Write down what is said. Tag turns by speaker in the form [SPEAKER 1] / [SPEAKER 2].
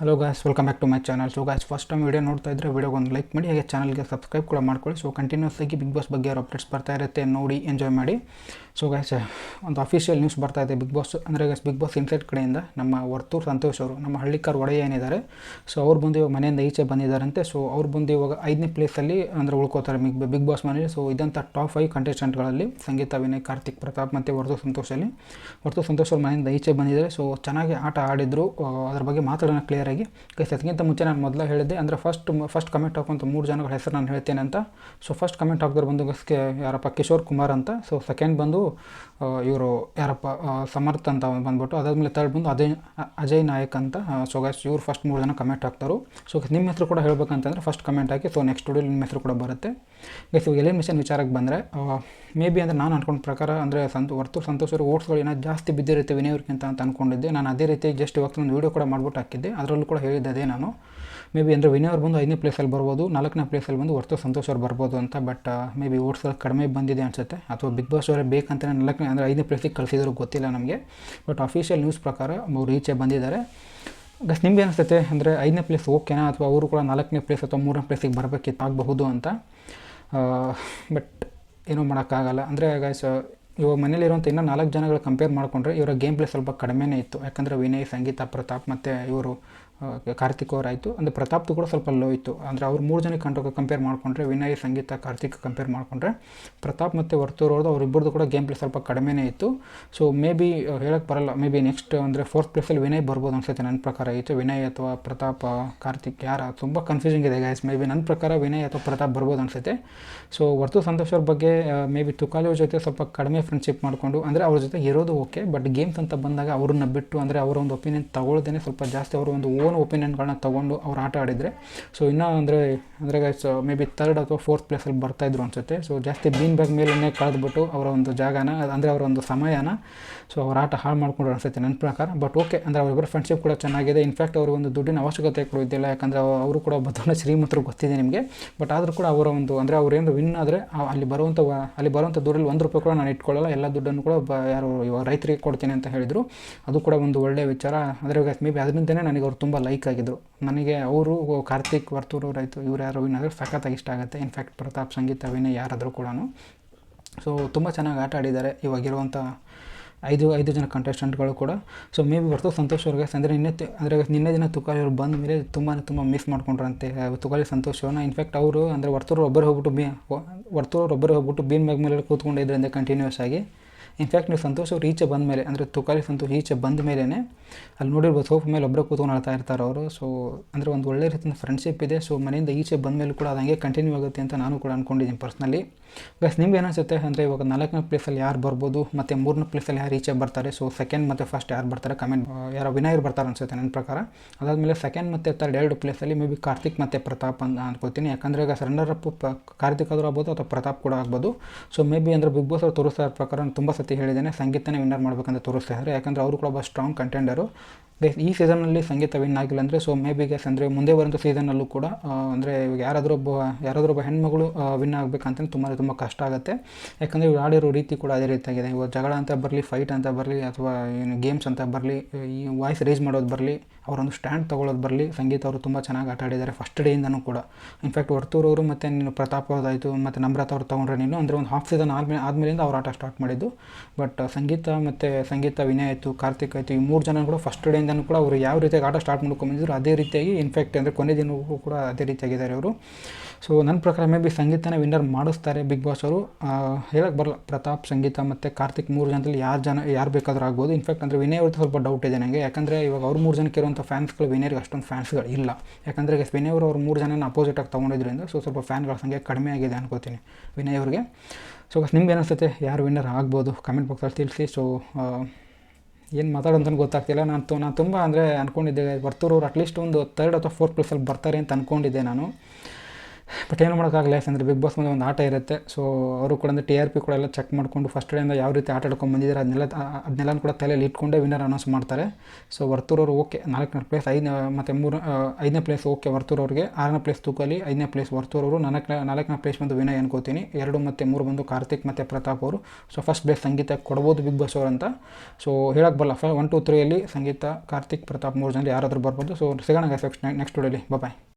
[SPEAKER 1] Hello guys welcome back to my channel so guys first time video ನೋಡ್ತಾ ಇದ್ದರೆ ವೀಡಿಯೋಗೆ ಒಂದು like ಮಾಡಿ, ಹಾಗೆ ಚಾನಲ್ಗೆ ಸಬ್ಸ್ಕ್ರೈಬ್ ಕೂಡ ಮಾಡ್ಕೊಳ್ಳಿ. ಸೊ ಕಂಟಿನ್ಯೂಸ್ ಆಗಿ ಬಿಗ್ ಬಾಸ್ ಬಗ್ಗೆ ಅವ್ರ ಅಪ್ಡೇಟ್ಸ್ ಬರ್ತಾ ಇರುತ್ತೆ. ನೋಡಿ ಎಂಜಾಯ್ ಮಾಡಿ. ಸೊ ಗ್ಯಾಸ್ ಒಂದು ಅಫಿಷಿಯಲ್ ನ್ಯೂಸ್ ಬರ್ತಾ ಇದೆ ಬಿಗ್ ಬಾಸ್ ಅಂದರೆ ಗ್ಯಾಸ್ ಬಿಗ್ ಬಾಸ್ ಇನ್ಸೈಟ್ ಕಡೆಯಿಂದ ನಮ್ಮ ವರ್ತೂರ್ ಸಂತೋಷ್ ಅವರು, ನಮ್ಮ ಹಳ್ಳಿಕಾರ್ ಒಡೆಯ ಏನಿದ್ದಾರೆ ಸೊ ಅವ್ರು ಬಂದು ಇವಾಗ ಮನೆಯಿಂದ ಈಚೆ ಬಂದಿದ್ದಾರಂತೆ ಸೊ ಅವ್ರು ಬಂದು ಇವಾಗ ಐದನೇ ಪ್ಲೇಸಲ್ಲಿ ಅಂದರೆ ಉಳ್ಕೋತಾರೆ ಬಿಗ್ ಬಿಗ್ ಬಾಸ್ ಮನೆಯಲ್ಲಿ ಸೊ ಇದಂಥ ಟಾಪ್ ಫೈವ್ ಕಂಟೆಸ್ಟೆಂಟ್ಗಳಲ್ಲಿ ಸಂಗೀತ, ವಿನಯ್, ಕಾರ್ತಿಕ್, ಪ್ರತಾಪ್ ಮತ್ತು ಸಂತೋಷ್ ಸಂತೋಷಲ್ಲಿ ವರ್ತು ಸಂತೋಷ್ ಅವ್ರ ಮನೆಯಿಂದ ಈಚೆ ಬಂದಿದ್ದಾರೆ ಸೊ ಚೆನ್ನಾಗಿ ಆಟ ಆಡಿದ್ರು ಅದ್ರ ಬಗ್ಗೆ ಮಾತಾಡೋಣ ಕ್ಲಿಯರಾಗಿ ಗೈಸ್ ಅದಕ್ಕಿಂತ ಮುಂಚೆ ನಾನು ಮೊದಲೇ ಹೇಳಿದ್ದೆ, ಅಂದರೆ ಫಸ್ಟ್ ಫಸ್ಟ್ ಕಮೆಂಟ್ ಹಾಕುವಂಥ ಮೂರು ಜನಗಳ ಹೆಸರು ನಾನು ಹೇಳ್ತೇನೆ ಅಂತ. ಸೊ ಫಸ್ಟ್ ಕಮೆಂಟ್ ಹಾಕಿದ್ರು ಬಂದು ಗಸ್ಗೆ ಯಾರಪ್ಪ ಕಿಶೋರ್ ಕುಮಾರ್ ಅಂತ ಸೊ ಸೆಕೆಂಡ್ ಬಂದು ಇವರು ಯಾರಪ್ಪ ಸಮರ್ಥ್ ಅಂತ ಬಂದ್ಬಿಟ್ಟು, ಅದಾದಮೇಲೆ ತರ್ಡ್ ಬಂದು ಅಜಯ್ ಅಜಯ್ ನಾಯಕ್ ಅಂತ ಸೊ ಗೈಸ್ ಇವ್ರು ಫಸ್ಟ್ ಮೂರು ಜನ ಕಮೆಂಟ್ ಹಾಕ್ತಾರೆ ಸೊ ನಿಮ್ಮ ಹೆಸರು ಕೂಡ ಹೇಳ್ಬೇಕಂತಂದ್ರೆ ಫಸ್ಟ್ ಕಮೆಂಟ್ ಹಾಕಿ ಸೊ ನೆಕ್ಸ್ಟ್ ಸ್ಟುಡಿಯೋ ನಿಮ್ಮ ಹೆಸರು ಕೂಡ ಬರುತ್ತೆ. ಗೈಸ್ ಇವಾಗ ಎಲಿಮಿನೇಷನ್ ಮಿಷನ್ ವಿಚಾರಕ್ಕೆ ಬಂದರೆ ಮೇ ಬಿ ಅಂದರೆ ನಾನು ಅನ್ಕೊಂಡ ಪ್ರಕಾರ ಅಂದರೆ ಸಂತ, ವರ್ತೂರು ಸಂತೋಷ್ ಅವರು ಓಟ್ಸ್ಗಳು ಏನೋ ಜಾಸ್ತಿ ಬಿದ್ದಿರುತ್ತೆ ವಿನಯವ್ರಿಗಿಂತ ಅಂತ ಅಂದ್ಕೊಂಡಿದ್ದೆ ನಾನು ಅದೇ ರೀತಿ ಜಸ್ಟ್ ಇವಾಗ ಒಂದು ವೀಡಿಯೋ ಕೂಡ ಮಾಡ್ಬಿಟ್ಟು ಹಾಕಿದ್ದೆ. ಅದರಲ್ಲೂ ಕೂಡ ಹೇಳಿದ್ದೆ ಅದೇ ನಾನು. ಮೇ ಬಿ ಅಂದರೆ ವಿನಯ್ ಅವ್ರು ಬಂದು ಐದನೇ ಪ್ಲೇಸಲ್ಲಿ ಬರ್ಬೋದು, ನಾಲ್ಕನೇ ಪ್ಲೇಸಲ್ಲಿ ಬಂದು ವರ್ತು ಸಂತೋಷ್ ಅವ್ರು ಬರ್ಬೋದು ಅಂತ ಬಟ್ ಮೇ ಬಿ ಓಟ್ಸ್ಗಳು ಕಡಿಮೆ ಬಂದಿದೆ ಅನಿಸುತ್ತೆ. ಅಥವಾ ಬಿಗ್ ಬಾಸ್ ಅವರೇ ಬೇಕಂತ ನಾಲ್ಕನೇ, ಅಂದರೆ ಐದನೇ ಪ್ಲೇಸಿಗೆ ಕಳಿಸಿದ್ರು ಗೊತ್ತಿಲ್ಲ ನಮಗೆ. ಬಟ್ ಅಫಿಷಿಯಲ್ ನ್ಯೂಸ್ ಪ್ರಕಾರ ಅವ್ರು ರೀಚೆ ಬಂದಿದ್ದಾರೆ. ಗಸ್ ನಿಮ್ಗೆ ಅನಿಸ್ತೈತೆ ಅಂದರೆ ಐದನೇ ಪ್ಲೇಸ್ ಓಕೆನಾ ಅಥವಾ ಅವರು ಕೂಡ ನಾಲ್ಕನೇ ಪ್ಲೇಸ್ ಅಥವಾ ಮೂರನೇ ಪ್ಲೇಸಿಗೆ ಬರಬೇಕಿತ್ತು ಆಗಬಹುದು ಅಂತ. ಬಟ್ ಏನೂ ಮಾಡೋಕ್ಕಾಗಲ್ಲ. ಅಂದರೆ ಗೈಸ್ ಇವಾಗ ಮನೇಲಿರುವಂಥ ಇನ್ನೂ ನಾಲ್ಕು ಜನಗಳು ಕಂಪೇರ್ ಮಾಡಿಕೊಂಡ್ರೆ ಇವರ ಗೇಮ್ ಪ್ಲೇ ಸ್ವಲ್ಪ ಕಡಿಮೆನೇ ಇತ್ತು. ಯಾಕಂದರೆ ವಿನಯ್, ಸಂಗೀತ, ಪ್ರತಾಪ್ ಮತ್ತು ಇವರು ಕಾರ್ತಿಕ್ ಅವರಾಯಿತು ಅಂದರೆ ಪ್ರತಾಪ್ದು ಕೂಡ ಸ್ವಲ್ಪ ಲೋ ಇತ್ತು. ಅಂದರೆ ಅವ್ರು ಮೂರು ಜನಕ್ಕೆ ಕಂಡು ಕಂಪೇರ್ ಮಾಡಿಕೊಂಡ್ರೆ ವಿನಯ್, ಸಂಗೀತ, ಕಾರ್ತಿಕ್ ಕಂಪೇರ್ ಮಾಡಿಕೊಂಡ್ರೆ ಪ್ರತಾಪ್ ಮತ್ತು ವರ್ತೂರ್ ಅವ್ರದ್ದು ಅವರಿಬ್ಬರದ್ದು ಕೂಡ ಗೇಮ್ ಪ್ಲೇ ಸ್ವಲ್ಪ ಕಡಿಮೆನೇ ಇತ್ತು. ಸೊ ಮೇ ಬಿ ಹೇಳಕ್ಕೆ ಬರಲ್ಲ. ಮೇ ಬಿ ನೆಕ್ಸ್ಟ್ ಅಂದರೆ ಫೋರ್ತ್ ಪ್ಲೇಸಲ್ಲಿ ವಿನಯ್ ಬರ್ಬೋದು ಅನ್ಸುತ್ತೆ ನನ್ನ ಪ್ರಕಾರ. ಇತ್ತು ವಿನಯ್ ಅಥವಾ ಪ್ರತಾಪ್ ಕಾರ್ತಿಕ್, ಯಾರ? ತುಂಬ ಕನ್ಫ್ಯೂಸಿಂಗ್ ಇದೆ ಗೈಸ್ ಮೇ ಬಿ ನನ್ನ ಪ್ರಕಾರ ವಿನಯ್ ಅಥವಾ ಪ್ರತಾಪ್ ಬರ್ಬೋದು ಅನ್ಸುತ್ತೆ. ಸೊ ವರ್ತು ಸಂತೋಷ್ ಅವ್ರ ಬಗ್ಗೆ ಮೇ ಬಿ ತುಕಾಲಿ ಜೊತೆ ಸ್ವಲ್ಪ ಕಡಿಮೆ ಫ್ರೆಂಡ್ಶಿಪ್ ಮಾಡಿಕೊಂಡು, ಅಂದರೆ ಅವ್ರ ಜೊತೆ ಇರೋದು ಓಕೆ ಬಟ್ ಗೇಮ್ಸ್ ಅಂತ ಬಂದಾಗ ಅವ್ರನ್ನ ಬಿಟ್ಟು ಅಂದರೆ ಅವರ ಒಂದು ಒಪಿನಿಯನ್ ತಗೊಳ್ಳೋದೇ ಸ್ವಲ್ಪ ಜಾಸ್ತಿ ಅವರು ಒಂದು ಓನ್ ಒಪಿನಿಯನ್ಗಳನ್ನ ತೊಗೊಂಡು ಅವ್ರು ಆಟ ಆಡಿದರೆ. ಸೊ ಇನ್ನೂ ಅಂದರೆ ಅಂದರೆ ಗೈಸ್ ಮೇ ಬಿ ತರ್ಡ್ ಅಥವಾ ಫೋರ್ತ್ ಪ್ಲೇಸಲ್ಲಿ ಬರ್ತಾಯಿದ್ರು ಅನ್ಸುತ್ತೆ. ಸೊ ಜಾಸ್ತಿ ಬೀನ್ ಬ್ಯಾಗ್ ಮೇಲೇ ಕಳೆದ್ಬಿಟ್ಟು ಅವರ ಒಂದು ಜಾಗನ ಅಂದರೆ ಅವರ ಒಂದು ಸಮಯನ ಸೊ ಅವ್ರ ಆಟ ಹಾಳು ಮಾಡ್ಕೊಂಡು ಅನಿಸುತ್ತೆ ನನ್ನ ಪ್ರಕಾರ. ಬಟ್ ಓಕೆ ಅಂದರೆ ಅವರಿಬ್ಬರ ಫ್ರೆಂಡ್ಶಿಪ್ ಕೂಡ ಚೆನ್ನಾಗಿದೆ. ಇನ್ಫ್ಯಾಕ್ಟ್ ಅವರು ಒಂದು ದುಡ್ಡಿನ ಅವಶ್ಯಕತೆ ಕೂಡ ಇದ್ದಿಲ್ಲ. ಯಾಕಂದರೆ ಅವರು ಕೂಡ ಬದಲಾವಣೆ ಶ್ರೀಮಂತರು ಗೊತ್ತಿದೆ ನಿಮಗೆ. ಬಟ್ ಆದರೂ ಕೂಡ ಅವರ ಒಂದು, ಅಂದರೆ ಏನು ವಿನ್ ಆದರೆ ಅಲ್ಲಿ ಬರುವಂಥ ಅಲ್ಲಿ ಬರುವಂಥ ದುಡ್ಡಲ್ಲಿ ಒಂದು ರೂಪಾಯಿ ಕೂಡ ನಾನು ಇಟ್ಕೊಳ್ಳಲ್ಲ. ಎಲ್ಲ ದುಡ್ಡನ್ನು ಕೂಡ ಯಾರು ಇವಾಗ ರೈತರಿಗೆ ಕೊಡ್ತೀನಿ ಅಂತ ಹೇಳಿದರು. ಅದು ಕೂಡ ಒಂದು ಒಳ್ಳೆಯ ವಿಚಾರ. ಅಂದರೆ ಮೇ ಬಿ ಅದರಿಂದನೇ ನನಗೆ ಅವರು ತುಂಬ ಲೈಕ್ ಆಗಿದ್ರು. ನನಗೆ ಅವರು ಕಾರ್ತಿಕ್ ವರ್ತೂರು ರೈತು ಇವ್ರು ಯಾರು ವಿನ್ ಆದರೆ ಸಖತ್ತಾಗಿ ಇಷ್ಟ ಆಗುತ್ತೆ. ಇನ್ಫ್ಯಾಕ್ಟ್ ಪ್ರತಾಪ್ ಸಂಗೀತ ವಿನಯ್ ಯಾರಾದರೂ ಕೂಡ ಸೊ ತುಂಬ ಚೆನ್ನಾಗಿ ಆಟ ಆಡಿದ್ದಾರೆ ಇವಾಗಿರುವಂಥ ಐದು ಐದು ಜನ ಕಂಟೆಸ್ಟೆಂಟ್ಗಳು ಕೂಡ. ಸೊ ಮೇ ಬಿ ಬರ್ತು ಸಂತೋಷ್ ಅವ್ರಿಗೆ, ಅಂದರೆ ನಿನ್ನೆ ಅಂದರೆ ನಿನ್ನೆ ದಿನ ತುಕಾಲಿ ಅವ್ರು ಬಂದ ಮೇಲೆ ತುಂಬಾ ತುಂಬ ಮಿಸ್ ಮಾಡ್ಕೊಂಡ್ರಂತೆ ತುಕಾಲಿ ಸಂತೋಷ್ ಅವ್ರನ್ನ ಇನ್ಫ್ಯಾಕ್ಟ್ ಅವರು ಅಂದರೆ ವರ್ತೂರು ಒಬ್ಬರು ಹೋಗ್ಬಿಟ್ಟು ಬಿ, ವರ್ತೂರು ಒಬ್ಬರು ಹೋಗ್ಬಿಟ್ಟು ಬೀನ್ ಬ್ಯಾಗ್ ಮೇಲೆ ಕೂತ್ಕೊಂಡಿದ್ರಿಂದ ಕಂಟಿನ್ಯೂಸ್ ಆಗಿ. ಇನ್ಫ್ಯಾಕ್ಟ್ ನೀವು ಸಂತೋಷವ್ರು ಈಚೆ ಬಂದ ಮೇಲೆ, ಅಂದರೆ ತುಕಾಲಿ ಸಂತೋಷ್ ಈಚೆ ಬಂದ ಮೇಲೇ ಅಲ್ಲಿ ನೋಡಿರ್ಬೋದು ಸೋಫ್ ಮೇಲೆ ಒಬ್ಬರೇ ಕೂತ್ಕೊಂಡು ಆಡ್ತಾ ಇರ್ತಾರೆ ಅವರು. ಸೊ ಅಂದರೆ ಒಂದು ಒಳ್ಳೆ ರೀತಿಯ ಫ್ರೆಂಡ್ಶಿಪ್ ಇದೆ. ಸೊ ಮನೆಯಿಂದ ಈಚೆ ಬಂದ ಮೇಲೆ ಕೂಡ ಅದು ಹಂಗೆ ಕಂಟಿನ್ಯೂ ಆಗುತ್ತೆ ಅಂತ ನಾನು ಕೂಡ ಅಂದ್ಕೊಂಡಿದ್ದೀನಿ ಪರ್ಸ್ನಲಿ ಬಸ್ ನಿಮ್ಗೆ ಏನಿಸುತ್ತೆ ಅಂದರೆ ಇವಾಗ ನಾಲ್ಕನೇ ಪ್ಲೇಸಲ್ಲಿ ಯಾರು ಬರ್ಬೋದು, ಮತ್ತು ಮೂರನೇ ಪ್ಲೇಸಲ್ಲಿ ಯಾರು ಈಚೆ ಬರ್ತಾರೆ? ಸೊ ಸೆಕೆಂಡ್ ಮತ್ತು ಫಸ್ಟ್ ಯಾರು ಬರ್ತಾರೆ? ಕಮೆಂಟ್ ಯಾರೋ ವಿನಾಯರ್ ಬರ್ತಾರೆ ಅನ್ಸುತ್ತೆ ನನ್ನ ಪ್ರಕಾರ. ಅದಾದಮೇಲೆ ಸೆಕೆಂಡ್ ಮತ್ತು ಎರಡು ಎರಡು ಪ್ಲೇಸಲ್ಲಿ ಮೇ ಬಿ ಕಾರ್ತಿಕ್ ಮತ್ತು ಪ್ರತಾಪ್ ಅಂತ ಅನ್ಕೋತೀನಿ. ಯಾಕಂದರೆ ಈಗ ಸರಂಡರ್ ಅಪ್ ಕಾರ್ತಿಕ್ ಆದರೂ ಆಗ್ಬೋದು ಅಥವಾ ಪ್ರತಾಪ್ ಕೂಡ ಆಗ್ಬೋದು. ಸೊ ಮೇ ಬಿ ಅಂದರೆ ಬಿಗ್ ಬಾಸ್ ಅವ್ರು ತೋರಿಸ್ತಾ ಇರೋ ಪ್ರಕಾರ ತುಂಬ ಸತಿ ಹೇಳಿದ್ದೇನೆ, ಸಂಗೀತನೇ ವಿನ್ನರ್ ಮಾಡಬೇಕಂತ ತೋರಿಸ್ತಾ ಇದ್ದಾರೆ. ಯಾಕಂದರೆ ಅವರು ಕೂಡ ಒಬ್ಬ ಸ್ಟ್ರಾಂಗ್ ಕಂಟೆಂಡರು ಗೈಸ್ ಈ ಸೀಸನ್ನಲ್ಲಿ ಸಂಗೀತ ವಿನ್ ಆಗಿಲ್ಲ ಅಂದರೆ ಸೊ ಮೇ ಬಿ ಗೈಸ್ ಅಂದರೆ ಮುಂದೆ ಬರೋಂಥ ಸೀಸನ್ನಲ್ಲೂ ಕೂಡ ಅಂದರೆ ಇವಾಗ ಯಾರಾದರೂ ಒಬ್ಬ ಯಾರಾದರೂ ಒಬ್ಬ ಹೆಣ್ಮಗಳು ವಿನ್ ಆಗಬೇಕಂತಂದ್ರೆ ತುಂಬ ತುಂಬ ಕಷ್ಟ ಆಗುತ್ತೆ. ಯಾಕಂದರೆ ಇವ್ರು ಆಡಿರೋ ರೀತಿ ಕೂಡ ಅದೇ ರೀತಿಯಾಗಿದೆ ಇವಾಗ ಜಗಳ ಅಂತ ಬರಲಿ ಫೈಟ್ ಅಂತ ಬರಲಿ, ಅಥವಾ ಏನು ಗೇಮ್ಸ್ ಅಂತ ಬರಲಿ, ಈ ವಾಯ್ಸ್ ರೇಸ್ ಮಾಡೋದು ಬರಲಿ ಅವರೊಂದು ಸ್ಟ್ಯಾಂಡ್ ತೊಗೊಳೋದು ಬರಲಿ. ಸಂಗೀತ ಅವರು ತುಂಬ ಚೆನ್ನಾಗಿ ಆಟ ಆಡಿದ್ದಾರೆ ಫಸ್ಟ್ ಡೇಯಿಂದನೂ ಕೂಡ. ಇನ್ಫ್ಯಾಕ್ಟ್ ವರ್ತೂರವರು ಮತ್ತು ನೀನು ಪ್ರತಾಪ್ ಅವ್ರದ್ದಾಯಿತು ಮತ್ತು ನಮ್ರತ ಅವ್ರು ತೊಗೊಂಡ್ರೆ ನೀನು, ಅಂದರೆ ಒಂದು ಹಾಫ್ ಸೀಸನ್ ಆದಮೇಲೆ ಆದಮೇಲಿಂದ ಅವ್ರು ಆಟ ಸ್ಟಾರ್ಟ್ ಮಾಡಿದ್ದು. ಬಟ್ ಸಂಗೀತ ಮತ್ತು ಸಂಗೀತ ವಿನಯ್ ಆಯಿತು, ಕಾರ್ತಿಕ್ ಆಯಿತು, ಈ ಮೂರು ಜನ ಕೂಡ ಫಸ್ಟ್ ಡೇಯಿಂದನೂ ಕೂಡ ಅವರು ಯಾವ ರೀತಿಯಾಗಿ ಆಟ ಸ್ಟಾರ್ಟ್ ಮಾಡ್ಕೊಂಬಂದಿದ್ರು ಅದೇ ರೀತಿಯಾಗಿ ಇನ್ಫ್ಯಾಕ್ಟ್ ಅಂದರೆ ಕೊನೆ ದಿನವೂ ಕೂಡ ಅದೇ ರೀತಿಯಾಗಿದ್ದಾರೆ ಅವರು. ಸೊ ನನ್ನ ಪ್ರಕಾರ ಮೇ ಬಿ ಸಂಗೀತನ ವಿನ್ನರ್ ಮಾಡಿಸ್ತಾರೆ ಬಿಗ್ ಬಾಸ್ ಅವರು. ಹೇಳಕ್ಕೆ ಬರಲ್ಲ. ಪ್ರತಾಪ್, ಸಂಗೀತ ಮತ್ತು ಕಾರ್ತಿಕ್ ಮೂರು ಜನದಲ್ಲಿ ಯಾರು ಜನ, ಯಾರು ಬೇಕಾದರೂ ಆಗ್ಬೋದು. ಇನ್ಫ್ಯಾಕ್ಟ್ ಅಂದರೆ ವಿನಯ್ ಅವ್ರದ್ದು ಸ್ವಲ್ಪ ಡೌಟ್ ಇದೆ ನನಗೆ ಯಾಕಂದರೆ ಇವಾಗ ಅವ್ರು ಮೂರು ಜನಕ್ಕೆ ಇರುವಂಥ ಫ್ಯಾನ್ಸ್ಗಳು ವಿನಿಯರ್ಗೆ ಅಷ್ಟೊಂದು ಫ್ಯಾನ್ಸ್ಗಳು ಇಲ್ಲ. ಯಾಕಂದರೆ ಈಗ ವಿನಯ್ ಅವರು ಅವ್ರು ಮೂರು ಜನನ ಅಪೋಸಿಟಾಗಿ ತೊಗೊಂಡಿದ್ರಿಂದ ಸೊ ಸ್ವಲ್ಪ ಫ್ಯಾನ್ಗಳ ಸಂಖ್ಯೆ ಕಡಿಮೆ ಆಗಿದೆ ಅನ್ಕೋತೀನಿ ವಿನಯ್ ಅವ್ರಿಗೆ. ಸೊ ನಿಮ್ಗೆ ಏನಿಸುತ್ತೆ? ಯಾರು ವಿನ್ನರ್ ಆಗ್ಬೋದು? ಕಮೆಂಟ್ ಬಾಕ್ಸಲ್ಲಿ ತಿಳಿಸಿ. ಸೊ ಏನು ಮಾತಾಡೋಂತ ಗೊತ್ತಾಗ್ತಿಲ್ಲ. ನಾನು ತು, ನಾನು ತುಂಬ ಅಂದರೆ ಅಂದ್ಕೊಂಡಿದ್ದೆ ಅವ್ರು ಅಟ್ಲೀಸ್ಟ್ ಒಂದು ತರ್ಡ್ ಅಥವಾ ಫೋರ್ತ್ ಪ್ಲೇಸಲ್ಲಿ ಬರ್ತಾರೆ ಅಂತ ಅಂದ್ಕೊಂಡಿದ್ದೆ ನಾನು. ಬಟ್ ಏನು ಮಾಡೋಕ್ಕಾಗಲ್ಲ, ಯಾಕಂದರೆ ಬಿಗ್ ಬಾಸ್ ಮೇಲೆ ಒಂದು ಆಟ ಇರುತ್ತೆ. ಸೊ ಅವರು ಕೂಡ ಅಂದರೆ ಟಿ ಆರ್ ಪಿ ಕೂಡ ಎಲ್ಲ ಚೆಕ್ ಮಾಡಿಕೊಂಡು ಫಸ್ಟ್ ಡೇಯಿಂದ ಯಾವ ರೀತಿ ಆಟ ಆಡ್ಕೊಂಡು ಬಂದಿದ್ದಾರೆ ಅದನ್ನೆಲ್ಲ ಅದನ್ನೆಲ್ಲ ಕೂಡ ತಲೆಯಲ್ಲಿ ಇಟ್ಕೊಂಡೇ ವಿನ್ನರ್ ಅನೌನ್ಸ್ ಮಾಡ್ತಾರೆ. ಸೊ ವರ್ತೂರವರು ಓಕೆ ನಾಲ್ಕನೇ ಪ್ಲೇಸ್ ಐದನೇ, ಮತ್ತು ಮೂರು ಐದನೇ ಪ್ಲೇಸ್ ಓಕೆ ವರ್ತೂರವ್ರಿಗೆ ಆರನೇ ಪ್ಲೇಸ್ ತೂಕಲಿ ಐದನೇ ಪ್ಲೇಸ್ ವರ್ತೂರವರು ನಾಲ್ಕನೇ ನಾಲ್ಕನೇ ಪ್ಲೇಸ್ ಬಂದು ವಿನಯ್ ಅನ್ಕೋತೀನಿ ಎರಡು ಮತ್ತು ಮೂರು ಬಂದು ಕಾರ್ತಿಕ್ ಮತ್ತು ಪ್ರತಾಪ್ ಅವರು. ಸೊ ಫಸ್ಟ್ ಪ್ಲೇಸ್ ಸಂಗೀತ ಕೊಡ್ಬೋದು ಬಿಗ್ ಬಾಸ್ ಅವರು ಅಂತ. ಸೊ ಹೇಳಕ್ಕೆ ಬರಲ್ಲ. ಫ ಒನ್ ಟು ತ್ರೀಯಲ್ಲಿ ಸಂಗೀತ, ಕಾರ್ತಿಕ್, ಪ್ರತಾಪ್ ಮೂರು ಜನ ಯಾರಾದರೂ ಬರ್ಬೋದು. ಸೊ ಸಿಗೋಣ ನೆಕ್ಸ್ಟ್ ನೆಕ್ಸ್ಟ್ ವಿಡಿಯೋಲಿ ಬಾಯ್